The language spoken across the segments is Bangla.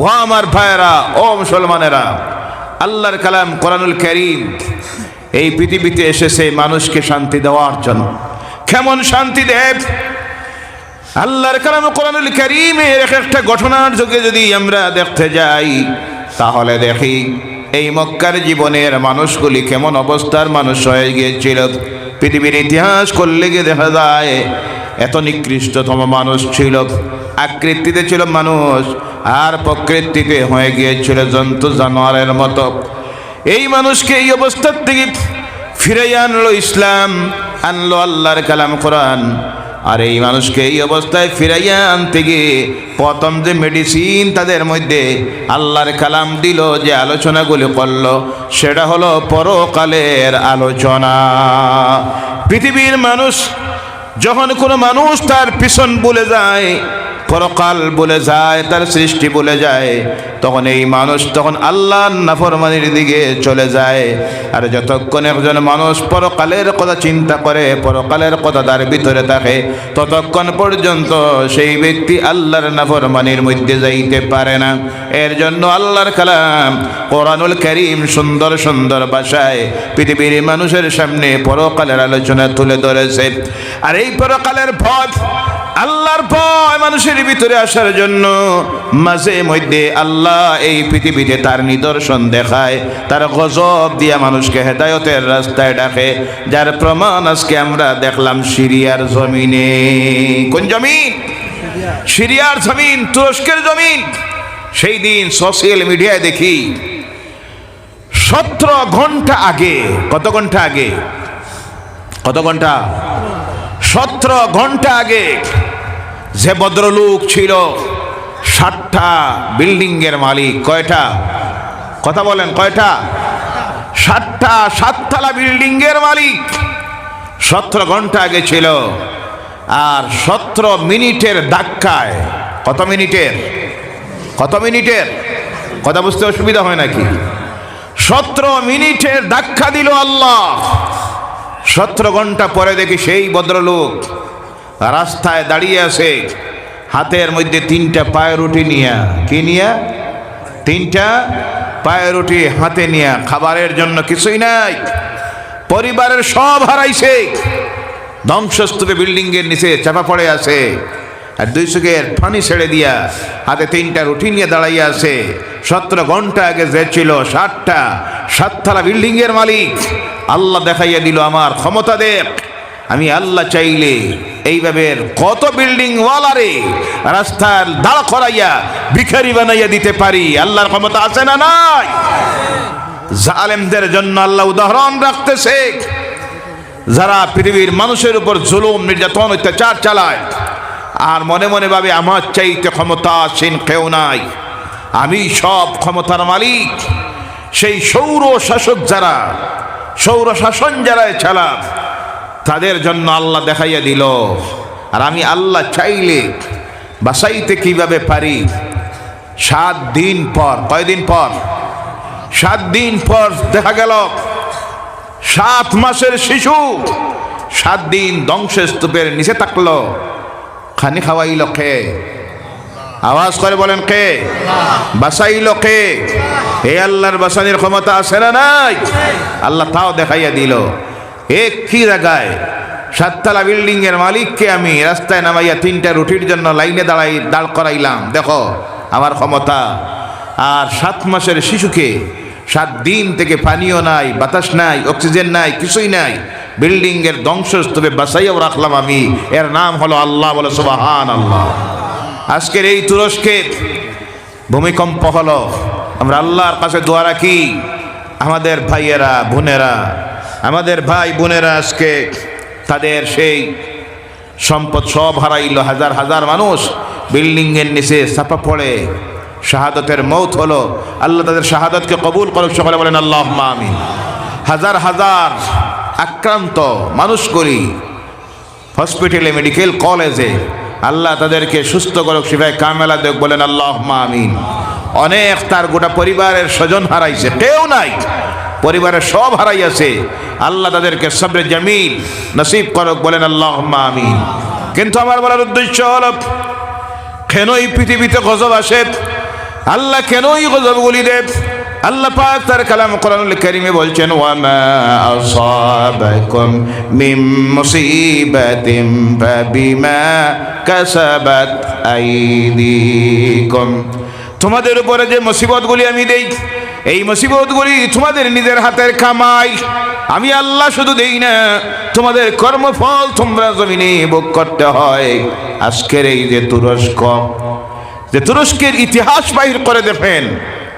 ও আমার ভাইয়েরা, ও মুসলমানেরা, আল্লাহর কালাম কোরআনুল করিম, এই পৃথিবীতে এসেছে মানুষকে শান্তি দেওয়ার জন্য। কেমন শান্তি দেব আল্লাহর কালাম কোরআনুল করিমের এক একটা ঘটনার যোগে যদি আমরা দেখতে যাই, তাহলে দেখি এই মক্কার জীবনের মানুষগুলি কেমন অবস্থার মানুষ হয়ে গিয়েছিল। পৃথিবীর ইতিহাস করলে গিয়ে দেখা যায়, এত নিকৃষ্টতম মানুষ ছিল, আকৃতিতে ছিল মানুষ আর প্রকৃতিতে হয়ে গিয়েছিল জন্তু জানোয়ারের মতো। এই মানুষকে এই অবস্থার থেকে ফিরে আনলো ইসলাম, আনলো আল্লাহর কালাম কোরআন। আর এই মানুষকে এই অবস্থায় ফিরাইয়া আনতে গিয়ে প্রথম যে মেডিসিন তাদের মধ্যে আল্লাহর কালাম দিল, যে আলোচনাগুলি করল, সেটা হলো পরকালের আলোচনা। পৃথিবীর মানুষ, যখন কোনো মানুষ তার পিছন বলে যায় পরকাল বলে যায়, তার সৃষ্টি বলে যায়। তখন এই মানুষ তখন আল্লাহর নাফরমানির দিকে চলে যায়। আর যতক্ষণ একজন মানুষ পরকালের কথা চিন্তা করে পরকালের কথা তার ভিতরে থাকে, ততক্ষণ পর্যন্ত সেই ব্যক্তি আল্লাহর নাফরমানির মধ্যে যাইতে পারে না। এর জন্য আল্লাহর কালাম কোরআনুল করিম সুন্দর সুন্দর ভাষায় পৃথিবীর মানুষের সামনে পরকালের আলোচনা তুলে ধরেছে। আর এই পরকালের ভয় আল্লাহর ভয় মানুষের ভিতরে আসার জন্য মাঝে মধ্যে আল্লাহ এই পৃথিবীতে তার নিদর্শন দেখায়, তার গজব দিয়া মানুষকে হেদায়তের রাস্তায় ডাকে, যার প্রমাণ আজকে আমরা দেখলাম সিরিয়ার জমিনে। কোন জমিন? সিরিয়ার জমিন, তুরস্কের জমিন। সেই দিন সোশ্যাল মিডিয়ায় দেখি, সতেরো ঘণ্টা আগে, কত ঘণ্টা আগে? কত ঘণ্টা? সতেরো ঘণ্টা আগে যে ভদ্রলোক ছিল ষাটটা বিল্ডিংয়ের মালিক, কয়টা? কথা বলেন, কয়টা? ষাটটা সাততলা বিল্ডিংয়ের মালিক। সতেরো ঘণ্টা আগে ছিল। আর সতেরো মিনিটের ধাক্কায়, কত মিনিটের? কত মিনিটের? কথা বুঝতে অসুবিধা হয় নাকি? সতেরো মিনিটের ধাক্কা দিল আল্লাহ। সতেরো ঘণ্টা পরে দেখি সেই ভদ্রলোক রাস্তায় দাঁড়িয়ে আছে, হাতের মধ্যে তিনটা পায়েরুটি নিয়া। কি নিয়া? তিনটা পায়ের রুটি হাতে নিয়া। খাবারের জন্য কিছুই নাই। পরিবারের সব হারাইছে। ধ্বংসস্তূপে বিল্ডিংয়ের নিচে চাপা পড়ে আছে। আর দুই চোখের ফানি ছেড়ে দিয়া হাতে তিনটা রুটি নিয়ে দাঁড়াইয়া আছে। সতেরো ঘণ্টা আগে যে ছিল ষাটটা, সাততলা বিল্ডিংয়ের মালিক। আল্লাহ দেখাইয়া দিল, আমার ক্ষমতা দেব আমি আল্লাহ চাইলে এইভাবে কত বিল্ডিং ওয়ালারে রাস্তার দাঁড় করাইয়া ভিখারি বানাইয়া দিতে পারি। আল্লাহর ক্ষমতা আছে না নাই? জালেমদের জন্য আল্লাহ উদাহরণ রাখতেছে। যারা পৃথিবীর মানুষের উপর জুলুম, নির্যাতন, অত্যাচার চালায় আর মনে মনে ভাবে, আমার চাইতে ক্ষমতা ক্ষমতাসীন কেউ নাই। আমি সব ক্ষমতার মালিক। সেই সৌর শাসক যারা সৌর শাসন যারা ছাড়া তাদের জন্য আল্লাহ দেখাইয়া দিল। আর আমি আল্লাহ চাইলে বাসাইতে কীভাবে পারি? সাত দিন পর, কয়দিন পর? সাত দিন পর দেখা গেল, সাত মাসের শিশু সাত দিন ধ্বংসের স্তূপের নিচে থাকল। খানি খাওয়াইল কে আওয়াজ করে বলেন কে? বাসাইল কে হে আল্লাহর বাসানির ক্ষমতা আছে না নাই? আল্লাহ তাও দেখাইয়া দিল। এক কি জায়গায়? সাততলা বিল্ডিং এর মালিককে আমি রাস্তায় নামাইয়া তিনটা রুটির জন্য লাইনে দাঁড়াই, দাঁড় করাইলাম। দেখো, আমার ক্ষমতা। আর সাত মাসের শিশুকে সাত দিন থেকে পানীয় নাই, বাতাস নাই, অক্সিজেন নাই, কিছুই নাই। বিল্ডিং এর ধ্বংসস্তূপে বাসাইয়াও রাখলাম আমি। এর নাম হলো আল্লাহ বলে সুবাহান আল্লাহ আজকের এই তুরস্কের ভূমিকম্প হলো, আমরা আল্লাহর কাছে দোয়া রাখি, আমাদের ভাইয়েরা, বোনেরা, আমাদের ভাই বোনেরা আজকে তাদের সেই সম্পদ সব হারাইল। হাজার হাজার মানুষ বিল্ডিংয়ের নিচে চাপা পড়ে। শাহাদতের মৌত হলো। আল্লাহ তাদের শাহাদতকে কবুল করুক, সকলে বলেন আল্লাহ আমিন। হাজার হাজার আক্রান্ত, মানুষ করি। হসপিটালে মেডিকেল কলেজে আল্লাহ তাদেরকে সুস্থ করুক শিবাই কামেলা দেখ, বলেন আল্লাহ আমিন। অনেক তার গোটা পরিবারের স্বজন হারাইছে, কেউ নাই। পরিবারের সব হারাইয়াছে। আল্লাহ তাদেরকে সবরে জামিল নসিব করক, বলেন আল্লাহ আমিন। কিন্তু আমার বলার উদ্দেশ্য হল কেন এই পৃথিবীতে গজব আসে? আল্লাহ কেনই গজবগুলি দেব আল্লাহ পাক তার কালাম কোরআনুল কারীমে বলছেন, ওয়ামা আসাবাকুম মিন মুসিবাতিন ফাবিমা কাসাবাত আইদিকুম। তোমাদের উপরে যে মুসিবতগুলি আমি দেই, এই মুসিবতগুলি তোমাদের নিজের হাতের কামাই। আমি আল্লাহ শুধু দেই না, তোমাদের কর্মফল তোমরা জমিনে ভোগ করতে হয়। আজকের এই যে তুরস্ক, যে তুরস্কের ইতিহাস বাহির করে দেখেন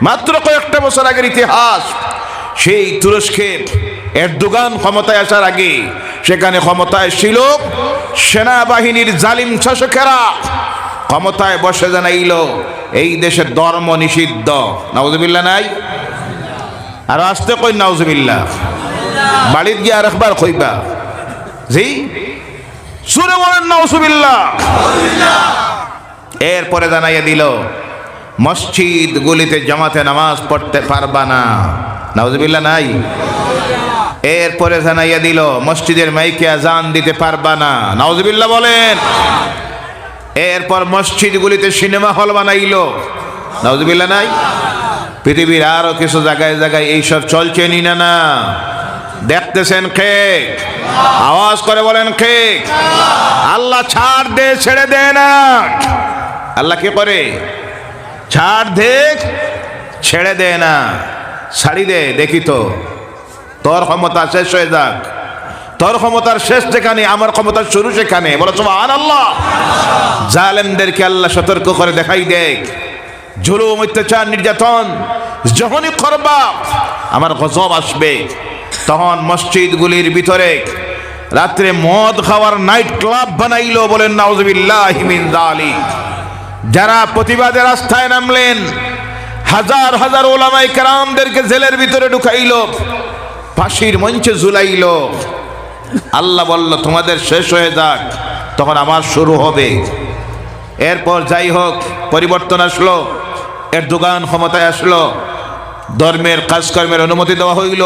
মাত্র কয়েকটা বছর আগের ইতিহাস, সেই তুরস্কের এরদোগান ক্ষমতায় আসার আগে সেখানে ক্ষমতায় ছিল সেনাবাহিনীর জালিম শাসকেরা। ক্ষমতায় বসে জানাইল, এই দেশের ধর্ম নিষিদ্ধ। নাউজুবিল্লা নাই? আর আসতে কই নাউজুবিল্লা বাড়ির গিয়ে আরেকবার কইবা। জি? সুরে বলেন নাউজুবিল্লা এরপরে জানাইয়া দিল মসজিদ গুলিতে জামাতে নামাজ পড়তে পারবা না। নাউজুবিল্লা নাই? এরপরে জানাইয়া দিল, মসজিদের মাইকে আজান দিতে পারবা না। নাউজুবিল্লা বলেন। এরপর মসজিদগুলিতে সিনেমা হল বানাইলো। নাউজুবিল্লা নাই? পৃথিবীর আরও কিছু জায়গায় জায়গায় এইসব চলছে নি না না? দেখতেছেন কে আওয়াজ করে বলেন কে আল্লাহ ছাড় দে, ছেড়ে দে না। আল্লাহ কি করে? ছাড় দেখ ছেড়ে দে না, ছাড়ি দে, দেখি তো। তোর ক্ষমতা শেষ হয়ে যাক। তোর ক্ষমতার শেষ যেখানে, আমার ক্ষমতার শুরু সেখানে। বলো তোমার আল্লাহ জালেমদেরকে আল্লাহ সতর্ক করে দেখাই দেখ। জুলুম, অত্যাচার, নির্যাতন যখনই করবা আমার গজব আসবে। তখন মসজিদগুলির ভিতরে রাত্রে মদ খাওয়ার নাইট ক্লাব বানাইলো বলেন, নাউজুবিল্লাহ মিন যালিক যারা প্রতিবাদের রাস্তায় নামলেন, হাজার হাজার ওলামাই কারামদেরকে জেলের ভিতরে ঢুকাইল, ফাঁসির মঞ্চে ঝুলাইল। আল্লাহ বলল, তোমাদের শেষ হয়ে যাক, তখন আমার শুরু হবে। এরপর যাই হোক, পরিবর্তন আসলো, এর দোকান ক্ষমতায় আসলো, ধর্মের কাজকর্মের অনুমতি দেওয়া হইল,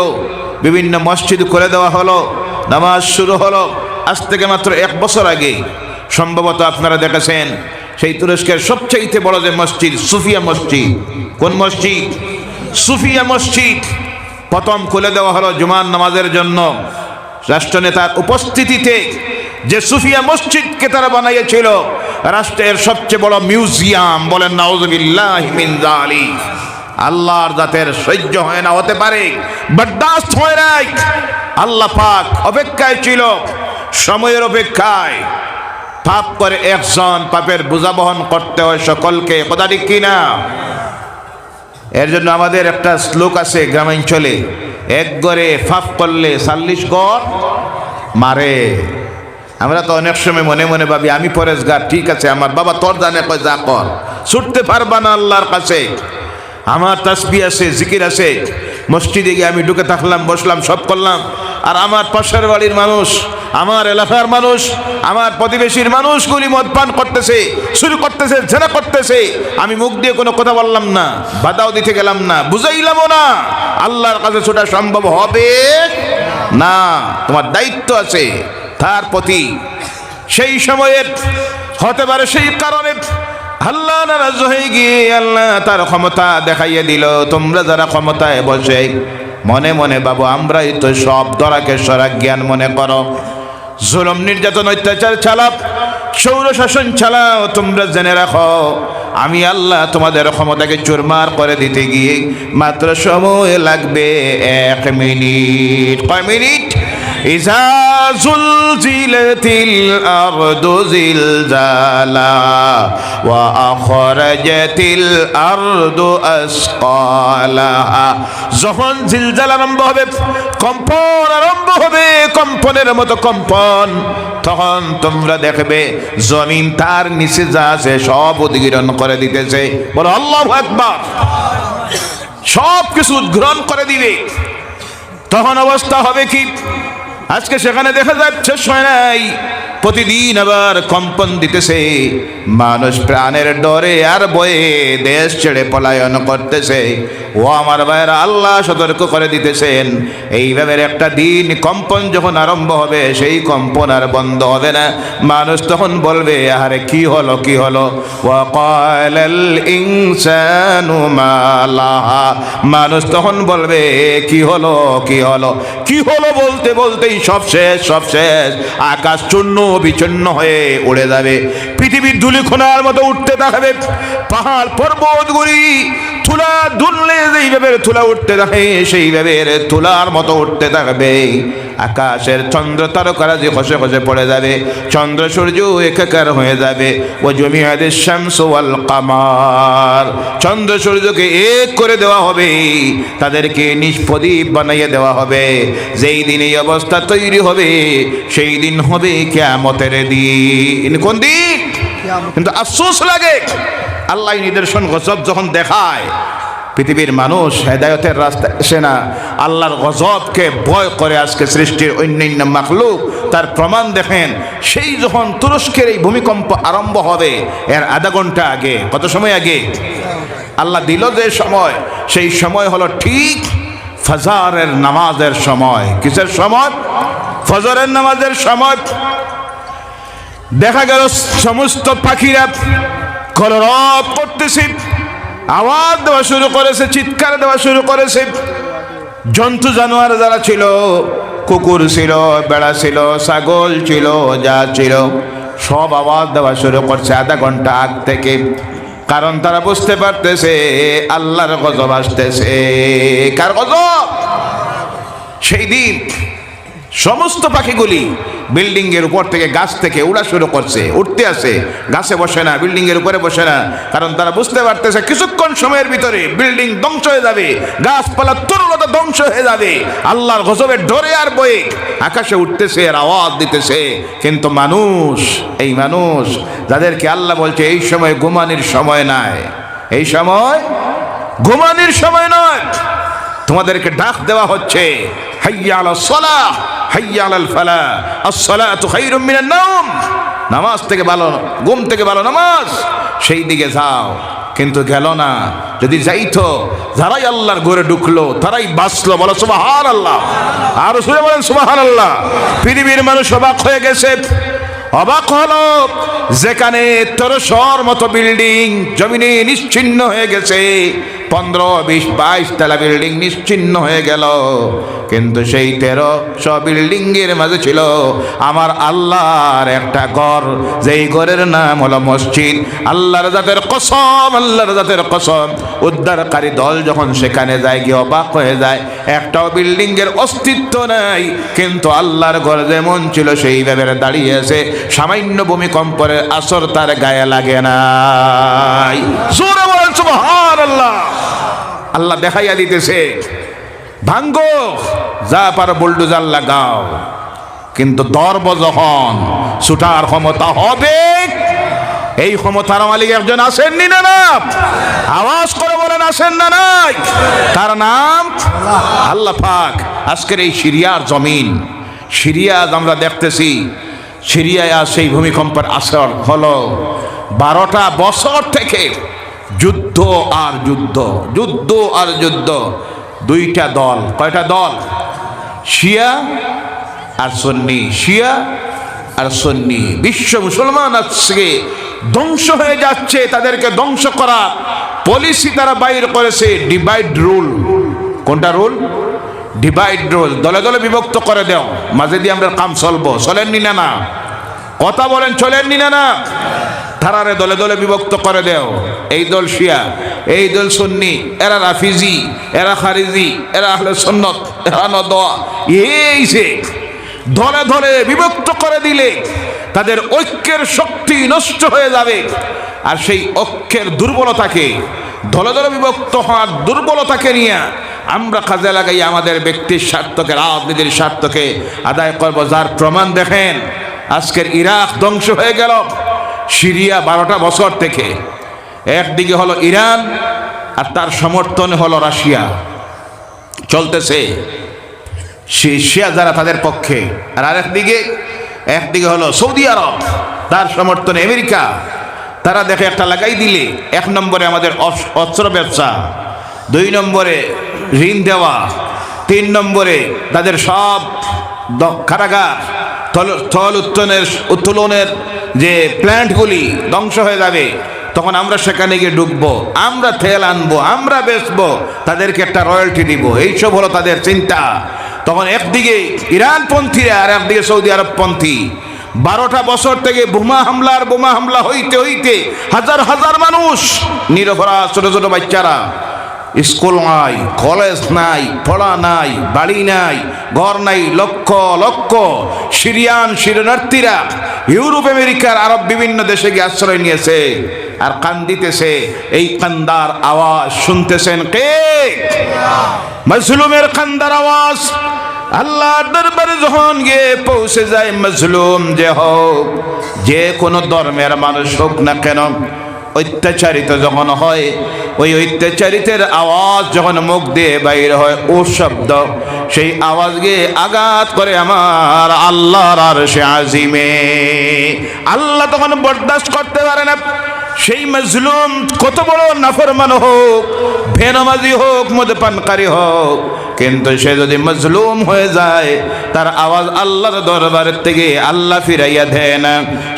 বিভিন্ন মসজিদ করে দেওয়া হলো, নামাজ শুরু হলো। আজ থেকে মাত্র এক বছর আগে, সম্ভবত আপনারা দেখেছেন সেই তুরস্কের সবচাইতে বড় যে মসজিদ, সুফিয়া মসজিদ। কোন মসজিদ? সুফিয়া মসজিদ। প্রথম খুলে দেওয়া হলো জুমান নামাজের জন্য। রাষ্ট্রনেতার উপস্থিতিতে যে সুফিয়া মসজিদকে তারা বানাইয়েছিল রাষ্ট্রের সবচেয়ে বড় মিউজিয়াম বলেন, নাউজুবিল্লাহ মিন আল্লাহর জাতের সহ্য হয় না, হতে পারে, বরদাস্ত হয় নাই আল্লাহ পাক অপেক্ষায় ছিল, সময়ের অপেক্ষায়। পাপ করে একজন পাপের বোঝা বহন করতে হয় সকলকে। কথা ঠিক কিনা? এর জন্য আমাদের একটা শ্লোক আছে গ্রামাঞ্চলে, এক গড়ে ফাপ করলে চাল্লিশ গড় মারে। আমরা তো অনেক সময় মনে মনে ভাবি, আমি পরেশগার, ঠিক আছে, আমার বাবা তোর জানে কয় যা কর। ছুটতে পারবা না আল্লাহর কাছে। আমার তাসবি আছে, জিকির আছে। মসজিদে গিয়ে আমি ঢুকে থাকলাম, বসলাম, সব করলাম। আর আমার পাশের বাড়ির মানুষ আমার এলাকার মানুষ, আমার প্রতিবেশীর মানুষগুলি মদ পান করতেছে শুরু করতেছে ঝেড়া করতেছে। আমি মুখ দিয়ে কোনো কথা বললাম না, বাধাও দিতে গেলাম না, বুঝাইলামও না। আল্লাহর কাছে ছোটা সম্ভব হবে না, তোমার দায়িত্ব আছে, তার প্রতি। সেই সময়ের হতে পারে সেই কারণে আল্লাহ নারাজ হয়ে গিয়ে আল্লাহ তার ক্ষমতা দেখাইয়ে দিল। তোমরা যারা ক্ষমতায় বসে, মনে মনে বাবু, আমরাই তো সব দরাকে সরা জ্ঞান মনে করো। জুলম, নির্যাতন, অত্যাচার চালাও সৌর শাসন চালাও, তোমরা জেনে রাখো, আমি আল্লাহ তোমাদের ক্ষমতাকে চুরমার করে দিতে গিয়ে মাত্র সময় লাগবে এক মিনিট। কয় মিনিট? জুলজিলাতিল আরদু জিলজালা ওয়া আখরাজাতিল আরদু আসকালাহা যখন জিলজাল আরম্ভ হবে, কম্পন আরম্ভ হবে, কম্পনের মতো কম্পন, তখন তোমরা দেখবে জমিন তার নিচে যা আছে সব উদ্গীরণ করে দিতেছে। বলো, আল্লাহ আকবার। সব কিছু উদ্গ্রহণ করে দিবে। তখন অবস্থা হবে কি? আজকে সেখানে দেখা যাচ্ছে শোনাই প্রতিদিন আবার কম্পন দিতেছে। মানুষ প্রাণের ডরে আর বয়ে দেশ ছেড়ে পলায়ন করতেছে। ও আমার ভাইয়ের, আল্লাহ সতর্ক করে দিতেছেন। এইভাবে একটা দিন কম্পন যখন আরম্ভ হবে, সেই কম্পন আর বন্ধ হবে না। মানুষ তখন বলবে আরে কি হলো কি হলো? মানুষ তখন বলবে, কি হলো কি হলো? কি হলো বলতে, বলতেই সব শেষ সব শেষ। আকাশ চূর্ণ, বিচ্ছন্ন হয়ে উড়ে যাবে। পৃথিবীর ধুলিখোনার মতো উঠতে দেখাবে পাহাড় পর্বত পর্বতগুলি তুলা দুললে যেইভাবে তুলা উঠতে থাকে সেইভাবে তুলার মতো উঠতে থাকবে। আকাশের চন্দ্র তারকারা যে খসে খসে পড়ে যাবে। চন্দ্র সূর্য একাকার হয়ে যাবে। ও জমিয়াদের শামস ওয়াল কামার। চন্দ্র সূর্যকে এক করে দেওয়া হবে। তাদেরকে নিষ্পদীপ বানাইয়ে দেওয়া হবে। যেই দিন এই অবস্থা তৈরি হবে সেই দিন হবে কেয়ামতের দিন। কোন দিন? কিন্তু আফসোস লাগে। আল্লাহ নিদর্শন গজব যখন দেখায় পৃথিবীর মানুষ হেদায়তের রাস্তা আসে না। আল্লাহর গজবকে ভয় করে আজকে সৃষ্টির অন্যান্য মাখলুক। তার প্রমাণ দেখেন, সেই যখন তুরস্কের এই ভূমিকম্প আরম্ভ হবে, এর আধা ঘণ্টা আগে, কত সময় আগে? আল্লাহ দিল যে সময়, সেই সময় হলো ঠিক ফজারের নামাজের সময়। কিসের সময়? ফজরের নামাজের সময়। দেখা গেল সমস্ত পাখিরা কলরব করতেছে। আওয়াজ দেওয়া শুরু করেছে, চিৎকার দেওয়া শুরু করেছে। জন্তু, জানোয়ার যারা ছিল, কুকুর ছিল, বেড়া ছিল, ছাগল ছিল, যা ছিল, সব আওয়াজ দেওয়া শুরু করছে আধা ঘণ্টা আগ থেকে। কারণ তারা বুঝতে পারতেছে, আল্লাহর গজব আসতেছে। কার গজব? সেই দিন সমস্ত পাখিগুলি বিল্ডিং এর উপর থেকে গাছ থেকে উড়া শুরু করছে, উঠতে আসে। গাছে বসে না বিল্ডিং এর উপরে বসে না। কারণ তারা বুঝতে পারতেছে, কিছুক্ষণ সময়ের ভিতরে বিল্ডিং ধ্বংস হয়ে যাবে। গাছপালা তরুণতা ধ্বংস হয়ে যাবে। আল্লাহর গজবের ডরে আর বয়ে আকাশে উঠতেছে আর আওয়াজ দিতেছে। কিন্তু মানুষ, এই মানুষ যাদেরকে আল্লাহ বলছে, এই সময় ঘুমানির সময় নাই। এই সময় ঘুমানির সময় নয়। তোমাদেরকে ডাক দেওয়া হচ্ছে, হাইয়া আলা সলাহ। হাইয়া আলাল ফালা, আসসালাতু খায়রুম মিনান নাওম। নামাজ থেকে ভালো, ঘুম থেকে ভালো নামাজ। সেই দিকে যাও। কিন্তু গেল না। যদি যাইতো, যারাই আল্লাহর ঘরে ঢুকলো, তারাই বাঁচলো। বলো সুবাহান আল্লাহ আর শুনে বলেন সুবাহান আল্লাহ পৃথিবীর মানুষ অবাক হয়ে গেছে। অবাক হলো যেখানে তেরোশোর মতো বিল্ডিং, জমিনে নিশ্চিন্ন হয়ে গেছে। পনেরো, বিশ, বাইশ তলা বিল্ডিং নিশ্চিন্ন হয়ে গেল। কিন্তু সেই তেরোশো বিল্ডিং এর মাঝে ছিল। আমার আল্লাহর একটা ঘর, যেই ঘরের নাম হলো মসজিদ। আল্লাহর জাতের কসম, আল্লাহর জাতের কসম। উদ্ধারকারী দল যখন সেখানে যায়, গিয়ে অবাক হয়ে যায়, একটাও বিল্ডিং এর অস্তিত্ব নাই। কিন্তু আল্লাহর ঘর যেমন ছিল, সেইভাবে দাঁড়িয়ে আছে। সামান্য ভূমিকম্পের আসর তার গায়ে লাগে জোরে বলেন, সুবহানাল্লাহ। আল্লাহ দেখাইয়া দিতেছে, ভাঙ্গ, যা পারো বুলডোজার লাগাও। কিন্তু দর্ব যখন ছুটার ক্ষমতা হবে, এই ক্ষমতার মালিক একজন আসেননি নি না? আওয়াজ করে বলেন, আসেন না নাই? তার নাম আল্লাহ পাক। আজকের এই সিরিয়ার জমিন, সিরিয়া আমরা দেখতেছি, সিরিয়ায় আজ সেই ভূমিকম্পের আসর হলো বারোটা বছর থেকে যুদ্ধ আর যুদ্ধ যুদ্ধ আর যুদ্ধ, দুইটা দল, কয়টা দল? শিয়া আর সন্নি। শিয়া আর সন্নি। বিশ্ব মুসলমান আজকে ধ্বংস হয়ে যাচ্ছে, তাদেরকে ধ্বংস করা পলিসি তারা বাইর করেছে ডিভাইড রুল কোনটা রুল ডিভাইড রুল দলে দলে বিভক্ত করে দেও। মাঝে দিয়ে আমরা কাম চলবো। চলেননি না কথা বলেন, চলেননি না? তারারে দলে দলে বিভক্ত করে দেও। এই দল শিয়া, এই দল সুন্নি, এরা রাফিজি, এরা খারিজি, এরা আহলে সন্নত, এরা নদোয়া। এই যে ধরে ধরে বিভক্ত করে দিলে তাদের ঐক্যের শক্তি নষ্ট হয়ে যাবে। আর সেই ঐক্যের দুর্বলতাকে, দলে দলে বিভক্ত হওয়ার দুর্বলতাকে নিয়ে আমরা কাজে লাগাই আমাদের ব্যক্তির স্বার্থকে, রাজনীতির স্বার্থকে আদায় করব। যার প্রমাণ দেখেন, আজকের ইরাক ধ্বংস হয়ে গেল। সিরিয়া বারোটা বছর থেকে। একদিকে হলো ইরান, আর তার সমর্থনে হলো রাশিয়া। চলতেছে। শিয়া যারা তাদের পক্ষে। আর আরেকদিকে, একদিকে হলো সৌদি আরব, তার সমর্থনে আমেরিকা। তারা দেখে একটা লাগাই দিলে, এক নম্বরে আমাদের অস- অস্ত্র ব্যবসা, দুই নম্বরে ঋণ দেওয়া, তিন নম্বরে তাদের সব কারাগার। স্থল উত্তোলনের উত্তোলনের যে প্ল্যান্টগুলি ধ্বংস হয়ে যাবে, তখন আমরা সেখানে গিয়ে ঢুকবো আমরা তেল আনব, আমরা বেচবো, তাদেরকে একটা রয়্যালটি দিব, এইসব হলো তাদের চিন্তা। তখন একদিকে ইরানপন্থীরা আর একদিকে সৌদি আরবপন্থী। বারোটা বছর থেকে বোমা হামলার, বোমা হামলা হইতে হইতে হাজার হাজার মানুষ, নিরপরাধ ছোট ছোট বাচ্চারা স্কুল নাই, কলেজ নাই, পড়া নাই, বাড়ি নাই, ঘর নাই, লক্ষ লক্ষ। সিরিয়ান শরণার্থীরা ইউরোপ, আমেরিকার আরব বিভিন্ন দেশে গিয়ে আশ্রয় নিয়েছে আর কান্দিতেছে। এই কান্দার আওয়াজ শুনতেছেন কে? মজলুমের কান্দার আওয়াজ। আল্লাহ দরবারে যখন গিয়ে পৌঁছে যায় মজলুম যে হোক, যে কোনো ধর্মের মানুষ হোক না কেন অত্যাচারিত যখন হয়, ওই অত্যাচারিতের আওয়াজ যখন মুখ দিয়ে বাইর হয়, ও শব্দ, সেই আওয়াজ গিয়ে আঘাত করে আমার আল্লাহর আর সে আজিমে। আল্লাহ তখন বরদাস্ত করতে পারে না। সেই মজলুম কত বড় নাফরমান হোক ভেনামাজি হোক, মদপানকারী হোক কিন্তু সে যদি মজলুম হয়ে যায়, তার আওয়াজ আল্লাহর দরবারের থেকে আল্লাহ ফিরাইয়া দেয় না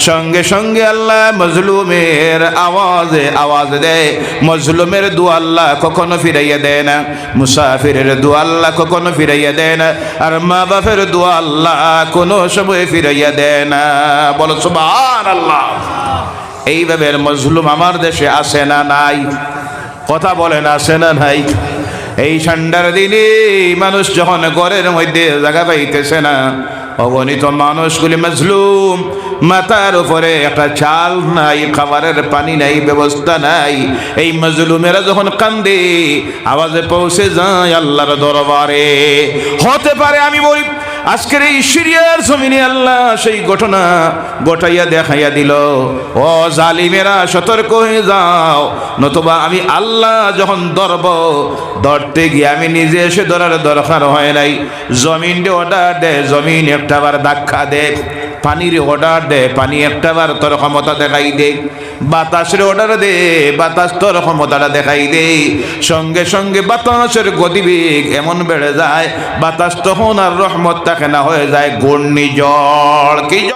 সঙ্গে সঙ্গে আল্লাহ মজলুমের আওয়াজে আওয়াজ দেয়। মজলুমের দু আল্লাহ কখনো ফিরাইয়া দেয় না মুসাফিরের দু আল্লাহ কখনো ফিরাইয়া দেয় না আর মা বাপের দু আল্লাহ কোনো সময় ফিরাইয়া দেয় না বলো সুবহান আল্লাহ এইভাবে মজলুম আমার দেশে আসে না নাই? কথা বলেন, আসে না নাই? এই ঠান্ডার দিনে মানুষ যখন ঘরের মধ্যে জায়গা পাইতেছে না, অগণিত মানুষগুলি মজলুম, মাথার উপরে একটা চাল নাই, খাবারের পানি নাই, ব্যবস্থা নাই। এই মজলুমেরা যখন কান্দে, আওয়াজে পৌঁছে যায় আল্লাহর দরবারে। হতে পারে আমি বলি আজকের এই সিরিয়ার জমিনে আল্লাহ সেই ঘটনা গোটাইয়া দেখাইয়া দিল। ও জালিমেরা, সতর্ক হয়ে যাও। নতুবা আমি আল্লাহ যখন ধরব, ধরতে গিয়ে আমি নিজে এসে ধরার দরকার হয় নাই। জমিন অর্ডার দে, জমিন একটাবার ধাক্কা দে। পানির অর্ডার দে, পানি একটাবার তোর ক্ষমতা দেখাই দে বাতাসের অর্ডার দে, বাতাস তোর ক্ষমতাটা দেখাই দে সঙ্গে সঙ্গে বাতাসের গতিবেগ এমন বেড়ে যায়, বাতাস তখন আর রহমত থাকে না, হয়ে যায় ঘূর্ণিঝড় কি?